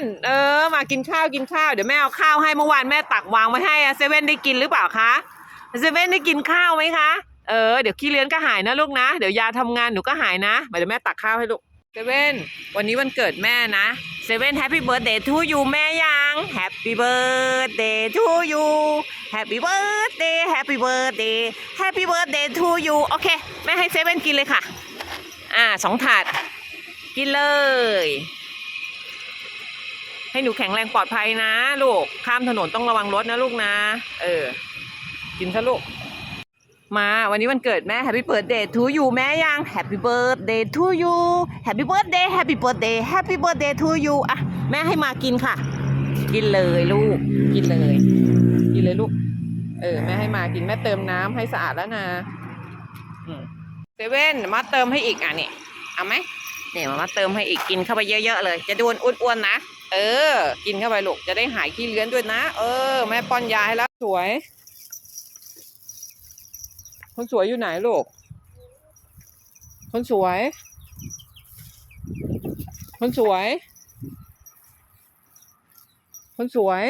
นเออ มากินข้าวกินข้าวเดี๋ยวแม่เอาข้าวให้เมื่อวานแม่ตักวางไว้ให้อะเซเว่นได้กินหรือเปล่าคะเซเว่นได้กินข้าวไหมคะเออเดี๋ยวขี้เลี้ยนก็หายนะลูกนะเดี๋ยวยาทำงานหนูก็หายนะเดี๋ยวแม่ตักข้าวให้ลูกเซเว่นวันนี้วันเกิดแม่นะเซเว่นแฮปปี้เบิร์ดเดย์ทูยูแม่ยังแฮปปี้เบิร์ดเดย์ทูยูแฮปปี้เบิร์ดเดย์แฮปปี้เบิร์ดเดย์แฮปปี้เบิร์ดเดย์ทูยูโอเคแม่ให้เซเว่นกินเลยค่ะ อ่าสองถาดกินเลย ให้หนูแข็งแรงปลอดภัยนะลูก ข้ามถนนต้องระวังรถนะลูกนะ เออ กินซะลูก มาวันนี้วันเกิดแม่ Happy Birthday to you แม่ยัง Happy Birthday to you Happy Birthday Happy Birthday Happy Birthday to you อะแม่ให้มากินค่ะ กินเลยลูก กินเลย กินเลยลูก เออ แม่ให้มากินแม่เติมน้ำให้สะอาดแล้วนะเซเว่นมาเติมให้อีกอะนี่เอาไหมเนี่ยมามาเติมให้อีกกินเข้าไปเยอะๆเลย จะดูอ้วนๆนะ เออ กินเข้าไปลูกจะได้หายขี้เลื้อนด้วยนะ เออ แม่ป้อนยาให้แล้วสวย คนสวยอยู่ไหนลูก คนสวย คนสวย คนสวย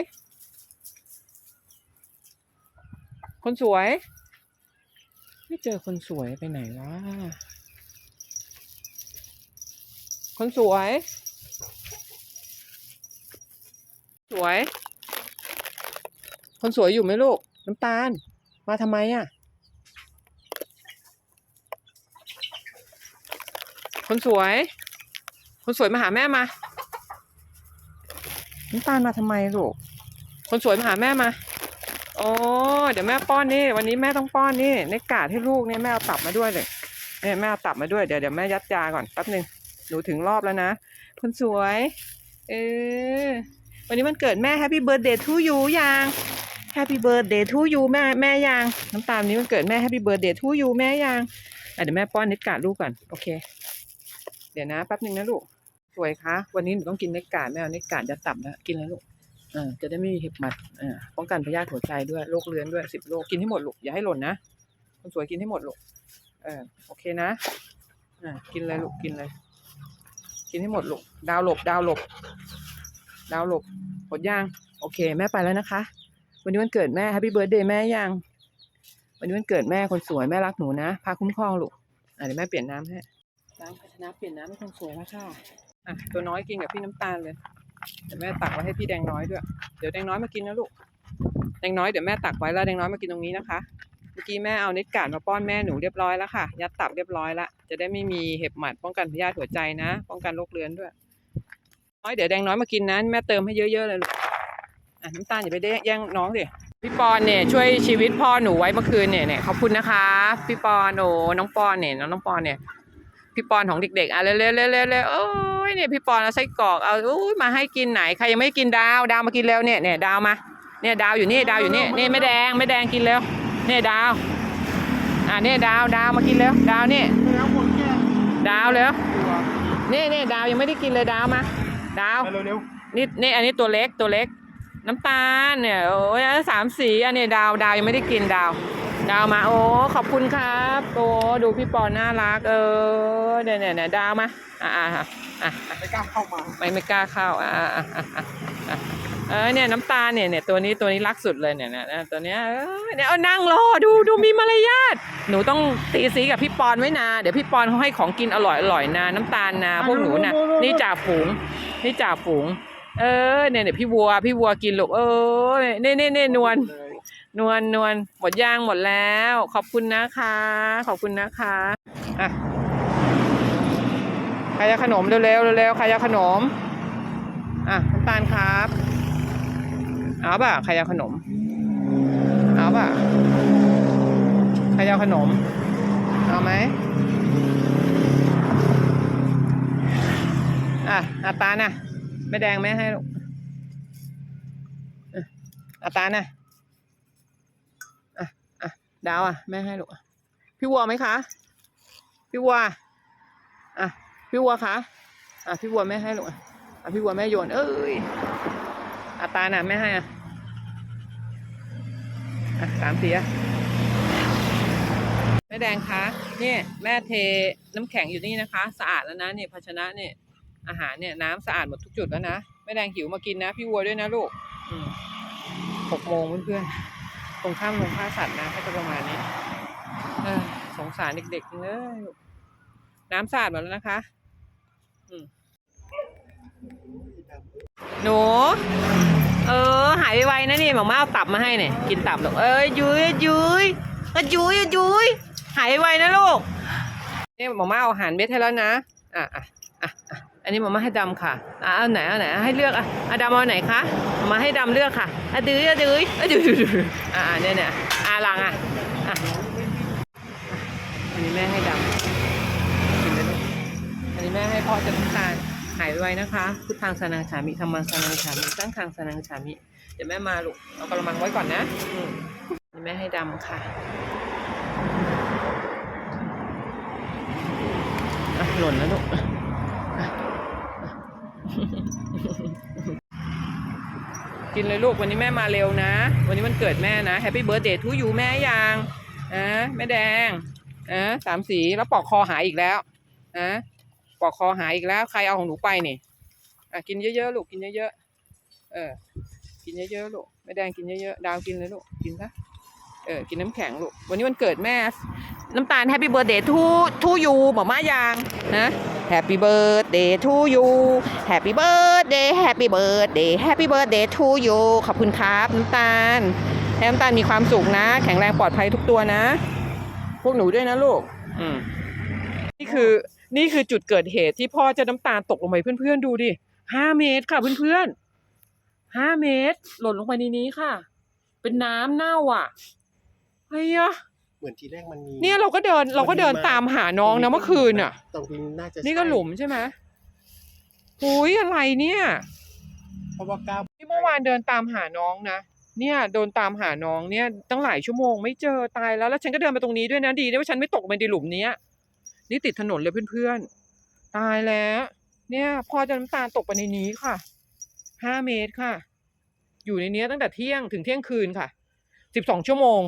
คนสวย ไม่เจอคนสวยไปไหนวะ คนสวย สวย คนสวยอยู่ไหมลูก น้ำตาล มาทำไมอะ คนสวย คนสวยมาหาแม่มา น้ำตาลมาทำไมลูก คนสวยมาหาแม่มาโอ้เดี๋ยวแม่ป้อนนี่ วันนี้แม่ต้องป้อนนี่ในกาดให้ลูกเนี่ยแม่เอาตับมาด้วยเลยเนี่ยแม่เอาตับมาด้วยเดี๋ยวเดี๋ยวแม่ยัดยาก่อนแป๊บหนึ่งหนูถึงรอบแล้วนะคนสวย เออ วันนี้มันเกิดแม่แฮปปี้เบิร์ดเดย์ทูยูยังแฮปปี้เบิร์ดเดย์ทูยูแม่แม่ยังน้ำตาลนี้มันเกิดแม่แฮปปี้เบิร์ดเดย์ทูยูแม่ยังเดี๋ยวแม่ป้อนเน็ตการ์ดลูกก่อนโอเค เดี๋ยวนะแป๊บหนึ่งนะลูกสวยคะวันนี้หนูต้องกินเน็ตการ์ดแม่เอาเน็ตการ์ดยัดตับแล้วกินเลยลูกเออจะได้ไม่มีเห็บหมัดเออป้องกันพยาธิหัวใจด้วยโรคเรื้อนด้วยสิบโรคกินให้หมดลูกอย่าให้หล่นนะคนสวยกินให้หมดลูกเออโอเคนะอ่ากินเลยลูกกินเลย กินให้หมดลูกดาวหลบดาวหลบ ดาวหลบหมดย่างโอเค แม่ไปแล้วนะคะ วันนี้วันเกิดแม่ Happy Birthday แม่ยัง วันนี้วันเกิดแม่คนสวยแม่รักหนูนะพาคุ้มครองลูกอะเดี๋ยวแม่เปลี่ยนน้ำให้ล้างภาชนะเปลี่ยนน้ำให้คนสวยแล้วค่ะอะตัวน้อยกินกับพี่น้ำตาลเลยเดี๋ยวแม่ตักไว้ให้พี่แดงน้อยด้วย เดี๋ยวแดงน้อยมากินนะลูกแดงน้อยเดี๋ยวแม่ตักไว้แล้วแดงน้อยมากินตรงนี้นะคะ เมื่อกี้แม่เอาเน็ตการ์ดมาป้อนแม่หนูเรียบร้อยแล้วค่ะ ยัดตับเรียบร้อยแล้วจะได้ไม่มีเห็บหมัดป้องกันพยาธิหัวใจนะ ป้องกันโรคเรื้อนด้วยน้ อยเดี๋ยวแดงน้อยมากินนะแม่เติมให้เยอะๆเลยลูกอะน้ำตาลอย่าไปแย่งน้องสิพี่ปอนเนี่ยช่วยชีวิตพ่อหนูไว้เมื่อคืนเนี่ยเนี่ยขอบคุณนะคะ พี่ปอนโอ้น้องปอนเนี่ยน้องน้องปอนเนี่ยพี่ปอนของเด็กๆอะเร็วๆเร็วๆเร็วๆโอ้ยเนี่ยพี่ปอนเอาไส้กรอกเอาอุ้ยมาให้กินไหนใครยังไม่กินดาวดาวมากินเร็วเนี่ยเนี่ยดาวมาเนี่ยดาวอยู่นี่ดาวอยู่นี่นี่ไม่แดงไม่แดงกินเร็วเนี่ยดาวอะเนี่ยดาวดาวมากินเร็วดาวเนี่แล้วแก้วเร็วนี่นี่ดาวยังไม่ได้กินเลยดาวมา ดาว มาเร็วนี่นี่อันนี้ตัวเล็กตัวเล็ก น้ำตาลเนี่ยโอ้ยอันนนสามสีอันนี้ดาวดาวยังไม่ได้กินดาว ดาวมาโอ้ขอบคุณครับโอ้ดูพี่ปอนน่ารัก เออเนี่ยเนี่ยเนี่ยดาวมาอะอะอะอะๆไม่กล้าเข้ามาไม่ไม่กล้าเข้าอะอะอะอะอะอะ เออเนี่ยน้ำตาลเนี่ยเนี่ยตัวนี้ตัวนี้รักสุดเลยเนี่ยเนี่ยเนี่ยตัวเนี้ยเออเนี่ยเอานั่งรอดูดูมีมารยาทหนูต้องตีสีกับพี่ปอนไว้นะเดี๋ยวพี่ปอนเขาให้ของกินอร่อยอร่อยนะน้ำตาลนะพวกหนูน่ะนี่จ่าฝูงนี่จ่าฝูง เออเนี่ยเนี่ยพี่วัวพี่วัวกินลูกเออเนี่ยเนี่ยเนี่ยนวลเลยนวลนวลหมดย่างหมดแล้ว ขอบคุณนะคะ ขอบคุณนะคะอะใครจะขนมเร็วๆเร็วๆใครจะขนมอะน้ำตาลครับ เอาป่ะใครจะขนม เอาป่ะใครจะขนม เอาไหมอะอาตาน่ะไม่แดงไม่ให้ลูกอาตาน่ะอะอะดาวอะแม่ให้ลูกอะพี่วัวไหมคะ พี่วัวอะพี่วัวคะอะพี่วัวแม่ให้ลูกอะอะพี่วัวแม่โยน เอ้ย อาตาน่ะแม่ให้อะสามสีอะแม่แดงคะนี่แม่เทน้ำแข็งอยู่นี่นะคะ สะอาดแล้วนะเนี่ยภาชนะเนี่ยอาหารเนี่ยน้ำสะอาดหมดทุกจุดแล้วนะแม่แดงหิวมากินนะ พี่วัวด้วยนะลูกหกโมงเพื่อนๆตรงข้ามโรงฆ่าสัตว์นะก็จะประมาณนี้อสงสารเด็กๆเลยลูกน้ำสาดหมดแล้วนะคะ อืม หนู เออ หายไวๆนะนี่หมอมาเอาตับมาให้เนี่ยกินตับลูกเอ้ยยุ้ยยุ้ยเอ้ยยุ้ยยุ้ยหายไวนะลูกนี่หมอมาเอาอาหารเม็ดให้แล้วนะอะอะอะอะอันนี้หมอมาให้ดำค่ะอะเอาไหนเอาไหนให้เลือกอะอะดำเอาไหนคะหมอมาให้ดำเลือกค่ะอะดื้ออะดื้ออะดื้อดื้อดื้ออะอะเนี่ยเนี่ยอะลังอะอะอันนี้แม่ให้ดำอันนี้แม่ให้พ่อจะน้ำตาล หายไวนะคะ พุทธังสนังฉามิธรรมังสนังฉามิตั้งคังสนังฉามิ เดี๋ยวแม่มาลูก เอากระมังไว้ก่อนนะนี่แม่ให้ดำค่ะอะหล่นแล้วลูกกินเลยลูก วันนี้แม่มาเร็วนะ วันนี้มันเกิดแม่นะแฮปปี้เบิร์ดเดย์ทูยูแม่ยังอะแม่แดงอะสามสีแล้วปอกคอหายอีกแล้วอะ ปอกคอหายอีกแล้ว ใครเอาของหนูไปนี่อะกินเยอะๆลูกกินเยอะๆเออ กินเยอะๆลูกแม่แดงกินเยอะๆดาวกินเลยลูกกินซะเออกินน้ำแข็งลูกวันนี้วันเกิดแม่ น้ำตาลแฮปปี้เบิร์ดเดย์ทูทูยูหมอม่ายางนะแฮปปี้เบิร์ดเดย์ทูยูแฮปปี้เบิร์ดเดย์แฮปปี้เบิร์ดเดย์แฮปปี้เบิร์ดเดย์ทูยูขอบคุณครับน้ำตาลให้น้ำตาลมีความสุขนะ แข็งแรงปลอดภัยทุกตัวนะ พวกหนูด้วยนะลูก อืม นี่คือ นี่คือจุดเกิดเหตุที่พ่อจะน้ำตาลตกลงไปเพื่อนๆดูดิห้าเมตรค่ะเพื่อนๆห้าเมตร หล่นลงไปในนี้ค่ะ เป็นน้ำเน่าอะเฮ้ยอะเหมือนทีแรกมันมีเนี่ยเราก็เดินเราก็เดินมันมีมาตามหาน้องนะเมื่อคืนอะตรงนี้น่าจะนี่ก็หลุมใช่ไหมหุยอะไรเนี่ยเพราะว่าก้าวนี่เมื่อวานเดินตามหาน้องนะเนี่ยโดนตามหาน้องเนี่ยตั้งหลายชั่วโมงไม่เจอตายแล้วแล้วฉันก็เดินมาตรงนี้ด้วยนะดีนะว่าฉันไม่ตกไปในหลุมเนี้ย นี่ติดถนนเลยเพื่อนๆ ตายแล้ว เนี่ยพอจะน้ำตาลตกไปในนี้ค่ะ ห้าเมตรค่ะ อยู่ในนี้ตั้งแต่เที่ยงถึงเที่ยงคืนค่ะ สิบสองชั่วโมง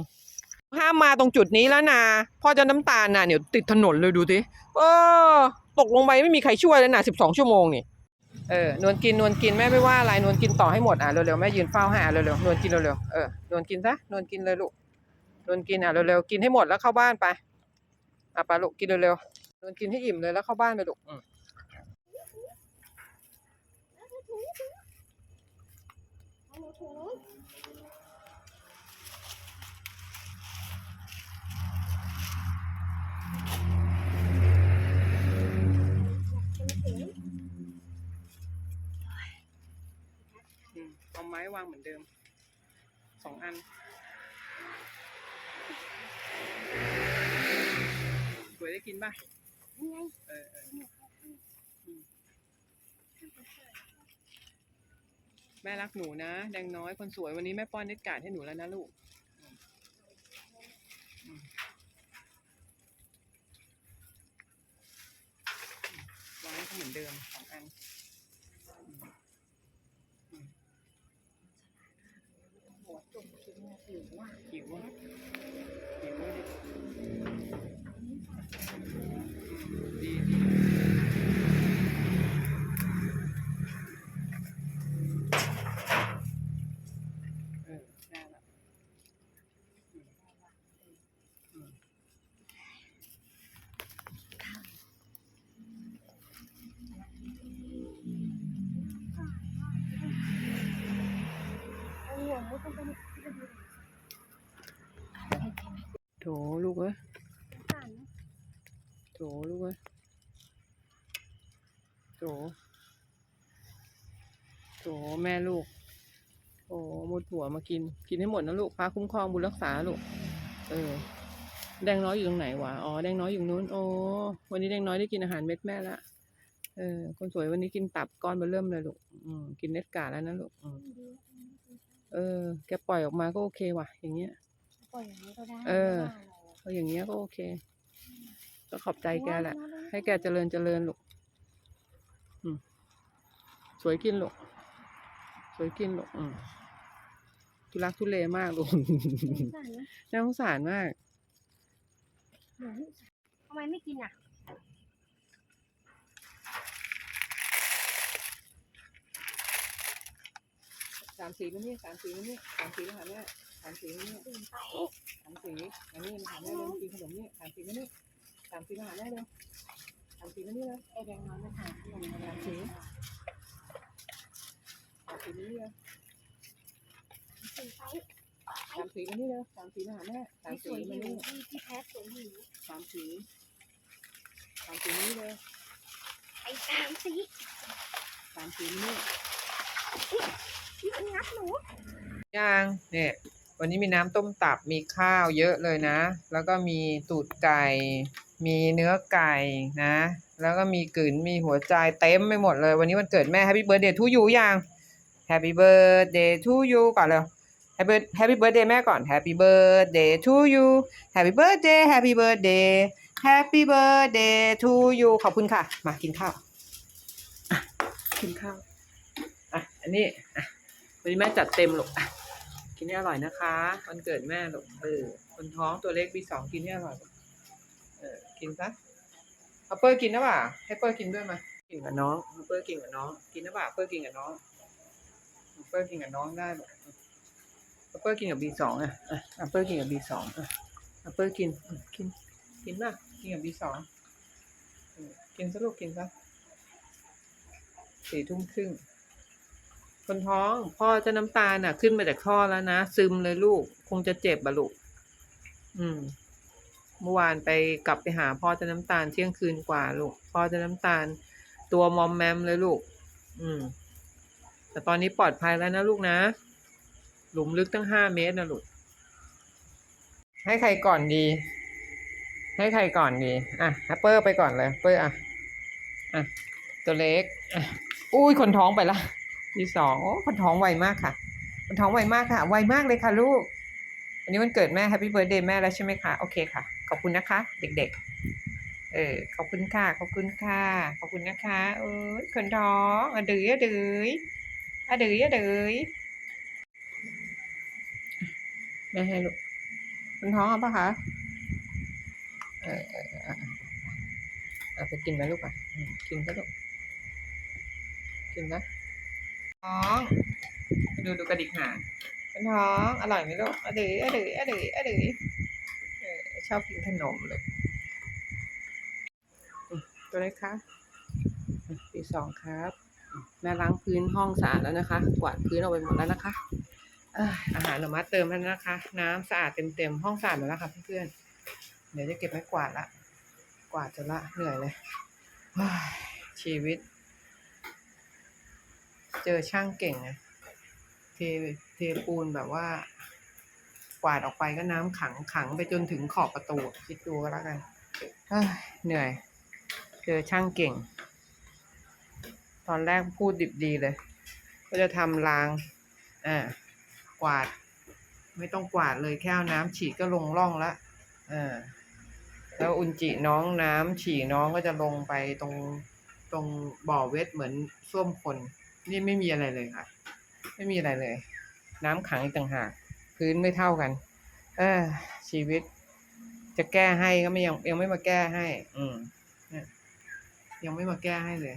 ห้ามมาตรงจุดนี้แล้วนะพอจะน้ำตาลน่ะเดี๋ยวติดถนนเลยดูสิเออ ตกลงไปไม่มีใครช่วยแล้วนะสิบสองชั่วโมงนี่ เออนวลกินนวลกินแม่ไม่ว่าอะไรนวลกินต่อให้หมดอะเร็วๆแม่ยืนเฝ้าให้อะเร็วๆนวลกินเร็วๆเออนวลกินซะนวลกินเลยลูกนวลกินอะเร็วๆกินให้หมดแล้วเข้าบ้านไป อะปลูกกินเร็วๆนวลกินให้อิ่มเลยแล้วเข้าบ้านไปลูกอืมอืมเอาไม้วางเหมือนเดิมสองอัน กินป่ะเออเออแม่รักหนูนะแดงน้อยคนสวยวันนี้แม่ป้อนเน็ตกาดให้หนูแล้วนะลูกวางให้เหมือนเดิมสองอันหัวจุ่มกินเนี่ยหิวว่ะหิวอะ โถลูกเอ้ยโถลูกเอ้ยโถโถแม่ลูก โอ้หมดหัวมากิน กินให้หมดนะลูกพาคุ้มครองบุญรักษาลูก เออ แดงน้อยอยู่ตรงไหนวะ อ๋อ แดงน้อยอยู่นู้น โอ้ วันนี้แดงน้อยได้กินอาหารเม็ดแม่ละ เออ คนสวยวันนี้กินตับก้อนเบอเริ่มเลยลูก อืม กินเน็ตกาแล้วนะลูกอืมเออ แกปล่อยออกมาก็โอเคว่ะ อย่างเงี้ย ปล่อยอย่างนี้ก็ได้เออ ไม่ว่าหรอกเอาอย่างเงี้ยก็โอเค ก็ขอบใจแกแหละ ให้แกเจริญเจริญลูกอืมสวยกินลูกสวยกินลูกอืมทุลักทุเลมากลูก สงสารนะน่าสงสารมาก หนูทำไมไม่กินอะสามสีมานี่สามสีมานี่สามสีมาหาแม่ สามสีนี่สามสีมานี่มาหาแม่เลยกินขนมนี่สามสีมานี่สามสีมาหาแม่เลยสามสีมานี่เลยไอแดงน้อยมาถ่ายที่โรงแรมสีสามสีนี่เลยสามสีมานี่เลยสามสีมาหาแม่สามสีมานี่พี่พี่แพ้สวยหิวสามสีสามสีนี่เลยไอสามสีสามสีนี่พี่มันงับหนูยางเนี่ย วันนี้มีน้ำต้มตับมีข้าวเยอะเลยนะ แล้วก็มีตูดไก่ มีเนื้อไก่นะ แล้วก็มีกลืนมีหัวใจเต็มไปหมดเลย วันนี้วันเกิดแม่ Happy Birthday to you ยัง Happy Birthday to you ก่อนเลย Happy Happy Birthday แม่ก่อน Happy Birthday to you Happy Birthday Happy Birthday Happy Birthday to you ขอบคุณค่ะ มากินข้าวอะกินข้าวอะอันนี้อะวันนี้แม่จัดเต็มหรอกอะ กินให้อร่อยนะคะวันเกิดแม่ลูกเออคนท้องตัวเล็กปีสองกินให้อร่อยลูกเออกินซะเอาเปอร์กินนะป่ะให้เปอร์กินด้วยมากินกับน้องเอาเปอร์กินกับน้อง กินนะป่ะเปอร์กินกับน้องเอาเปอร์กินกับน้องได้ลูกเอาเปอร์กินกับบีสองอะอะเอาเปอร์กินกับบีสองอะเอาเปอร์กินอืมกินกินป่ะกินกับบีสองเออกินซะลูกกินซะสี่ทุ่มครึ่ง คนท้องพ่อจะน้ำตาลน่ะ ขึ้นมาจากท่อแล้วนะ ซึมเลยลูก คงจะเจ็บอะลูก อืม เมื่อวานไปกลับไปหาพ่อจะน้ำตาลเที่ยงคืนกว่าลูก พ่อจะน้ำตาล ตัวมอมแมมเลยลูก อืม แต่ตอนนี้ปลอดภัยแล้วนะลูกนะ หลุมลึกตั้งห้าเมตรนะลูก ให้ใครก่อนดี ให้ใครก่อนดี อะแอปเปอร์ไปก่อนเลยเปอร์อะ อะ ตัวเล็ก อะ อุ้ยคนท้องไปละ ที่สองโอ้คนท้องไวมากค่ะ คนท้องไวมากค่ะ ไวมากเลยค่ะลูกวันนี้วันเกิดแม่แฮปปี้เบิร์ดเดย์แม่แล้วใช่ไหมคะ โอเคค่ะ ขอบคุณนะคะ เด็ก ๆ เออ ขอบคุณค่ะ ขอบคุณค่ะ ขอบคุณนะคะ เออคนท้องอะดื้ออะดื้ออะดื้ออะดื้อแม่ให้ลูกคนท้องเอาปะคะ เออเออเออเอาไปกินไหมลูกอะ กินซะลูก กินนะ ท้อง ดูดูกระดิกหางเป็นท้อง อร่อยไหมลูกอะดืออะดืออะดืออะดือเออชอบกินขนมเลยตัวเล็กคะปีสองครับ แม่ล้างพื้นห้องสะอาดแล้วนะคะ กวาดพื้นออกไปหมดแล้วนะคะอาหารออกมาเติมแล้วนะคะ น้ำสะอาดเต็มๆห้องสะอาดหมดแล้วค่ะเพื่อนๆเดี๋ยวจะเก็บไม้กวาดละ กวาดจนละเหนื่อยเลยชีวิต เจอช่างเก่งไงเทเทปูนแบบว่า กวาดออกไปก็น้ำขังขังไปจนถึงขอบประตู คิดดูก็แล้วกันเหนื่อย เจอช่างเก่ง ตอนแรกพูดดิบดีเลย ก็จะทำรางอ่ากวาด ไม่ต้องกวาดเลยแค่น้ำฉีดก็ลงร่องละอ่าแล้วอุจิน้องน้ำฉี่น้องก็จะลงไปตรงตรงบ่อเวทเหมือนส้วมคน นี่ไม่มีอะไรเลยค่ะ ไม่มีอะไรเลย น้ำขังต่างหากพื้นไม่เท่ากัน เออชีวิต จะแก้ให้ก็ไม่ยังยังไม่มาแก้ให้ อืมนี่ยังไม่มาแก้ให้เลย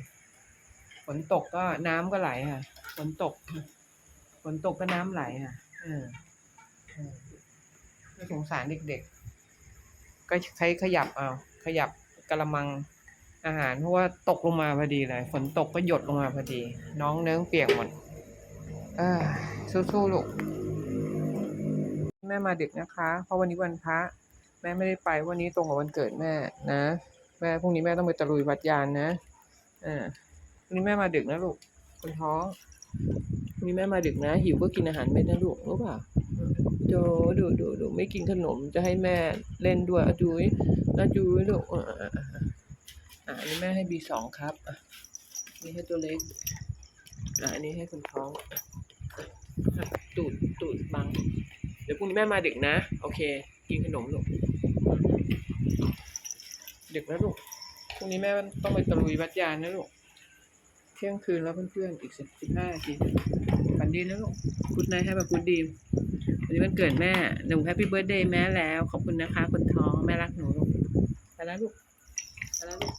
ฝนตกก็น้ำก็ไหลค่ะฝนตกฝนตกก็น้ำไหลค่ะเออเออไม่สงสารเด็กๆ ก็ใช้ขยับเอาขยับกระมัง อาหารเพราะว่าตกลงมาพอดีเลยฝนตกก็หยดลงมาพอดี น้องเนื้อเปียกหมดเออสู้ๆลูกแม่มาดึกนะคะ เพราะวันนี้วันพระแม่ไม่ได้ไปวันนี้ตรงกับวันเกิดแม่นะแม่พรุ่งนี้แม่ต้องไปตะลุยวัดยานนะเออวันนี้แม่มาดึกนะลูกคนท้องวันนี้แม่มาดึกนะ หิวก็กินอาหารเม็ดนะลูกรู้เปล่าอืมดูดูดูดูไม่กินขนมจะให้แม่เล่นด้วยอะจุ้ยนะจุ้ยลูกอะ อะอันนี้แม่ให้บีสองครับอะอันนี่ให้ตัวเล็กอะอันนี้ให้คนท้องอะตูดตูดบัง เดี๋ยวพรุ่งนี้แม่มาดึกนะ โอเค กินขนมลูกดึกแล้วลูกพรุ่งนี้แม่ต้องไปตะลุยวัดยานนะลูกเที่ยงคืนแล้วเพื่อนๆอีกสิบสิบห้านาทีฝันดีนะลูกกุดไนให้แบบกุดดีมวันนี้วันเกิดแม่หนูแฮปปี้เบิร์ดเดย์แม่แล้ว ขอบคุณนะคะคนท้องแม่รักหนูลูกไปแล้วลูกไปแล้วลูก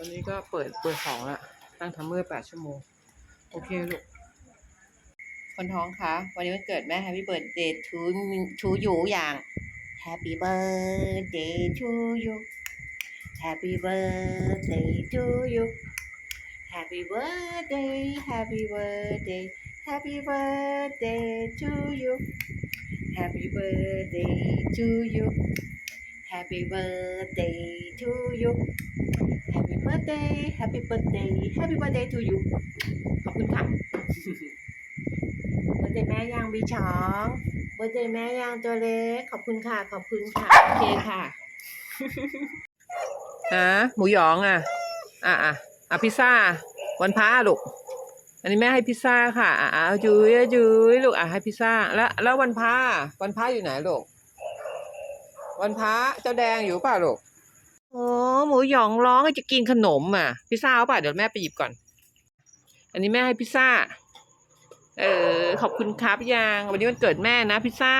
ตอนนี้ก็เปิดเปิดสองละตั้งทัมเมอร์แปดชั่วโมง โอเคลูก คนท้องคะ วันนี้วันเกิดแม่ Happy Birthday to to you อย่าง Happy Birthday to you Happy Birthday to you Happy Birthday Happy Birthday Happy Birthday to you Happy Birthday to you Happy Birthday to you Happy Birthday Happy Birthday Happy Birthday to you ขอบคุณค่ะเบอร์เดย์แม่ยางบีชองเบอร์เดย์แม่ยางตัวเล็ก ขอบคุณค่ะ ขอบคุณค่ะ โอเคค่ะฮะหมูหยองอะ อะอะอะพิซซ่า วันพระลูก อันนี้แม่ให้พิซซ่าค่ะ อะอะจุ้ยอะจุ้ยลูก อะให้พิซซ่า แล้วแล้ววันพระวันพระอยู่ไหนลูก วันพระเจ้าแดงอยู่เปล่าลูกโอ้หมูหยองร้องจะกินขนมอะ พิซซ่าเอาปล่ะเดี๋ยวแม่ไปหยิบก่อน อันนี้แม่ให้พิซซ่า เออขอบคุณครับยังวันนี้วันเกิดแม่นะพิซซ่า